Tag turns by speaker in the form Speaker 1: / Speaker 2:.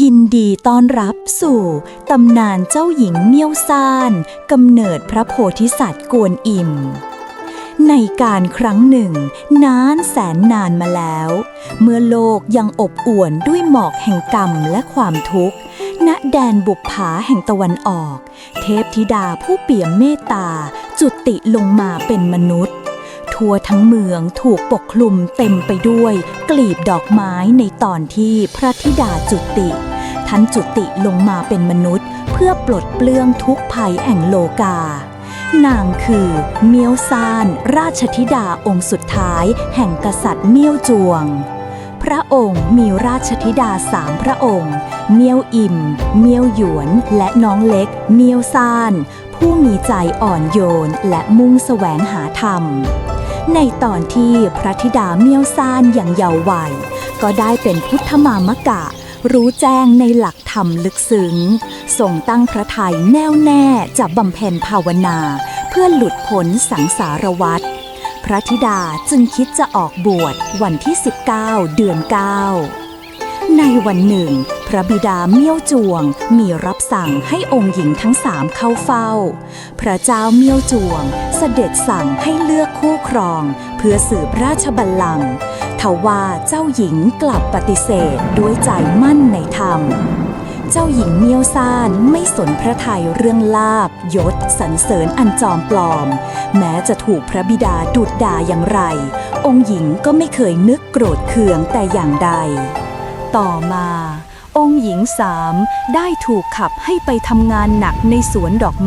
Speaker 1: ยินดีต้อนรับสู่ตำนานเจ้าหญิงเมี่ยวซ่านกำเนิดพระโพธิสัตว์กวนอิม ในการครั้งหนึ่ง นานแสนนานมาแล้ว เมื่อโลกยังอบอวลด้วยหมอกแห่งกรรมและความทุกข์ ณแดนบุปผาแห่งตะวันออก เทพธิดาผู้เปี่ยมเมตตา จุติลงมาเป็นมนุษย์ทั่วทั้งเมืองถูกปกคลุมเต็มไปด้วย กลีบดอกไม้ในตอนที่พระธิดาจุติ ท่านจุติลงมาเป็นมนุษย์ เพื่อปลดเปลื้องทุกภัยแห่งโลกา นางคือเมียวซาน ราชธิดาองค์สุดท้ายแห่งกษัตริย์เมียวจวง พระองค์มีราชธิดาสามพระองค์ เมียวอิมเมียวหยวน และน้องเล็ก เมียวซาน ผู้มีใจอ่อนโยนและมุ่งแสวงหาธรรม ในตอนที่พระธิดาเมียวซานอย่างเยาว์วัยก็ได้เป็นพุทธมามกะ รู้แจ้งในหลักธรรมลึกซึ้งทรงตั้งพระทัยแน่วแน่จะบำเพ็ญภาวนา เพื่อหลุดพ้นสังสารวัฏพระธิดาจึงคิดจะออกบวชวันที่ 19 เดือน 9 ในวันหนึ่ง พระบิดาเมี่ยวจวงมีรับสั่งให้องค์หญิงทั้งสามเข้าเฝ้า พระเจ้าเมี่ยวจวงเสด็จสั่งให้เลือกคู่ครอง เพื่อสืบราชบัลลังก์ ทว่าเจ้าหญิงกลับปฏิเสธด้วยใจมั่นในธรรม เจ้าหญิงเมียวซ่านไม่สนพระทัยเรื่องลาบยศสรรเสริญอันจอมปลอม แม้จะถูกพระบิดาดุดด่าอย่างไร องค์หญิงก็ไม่เคยนึกโกรธเคืองแต่อย่างใด ต่อมาองค์หญิงสามได้ถูกขับให้ไปทำงานหนักในสวนดอกไม้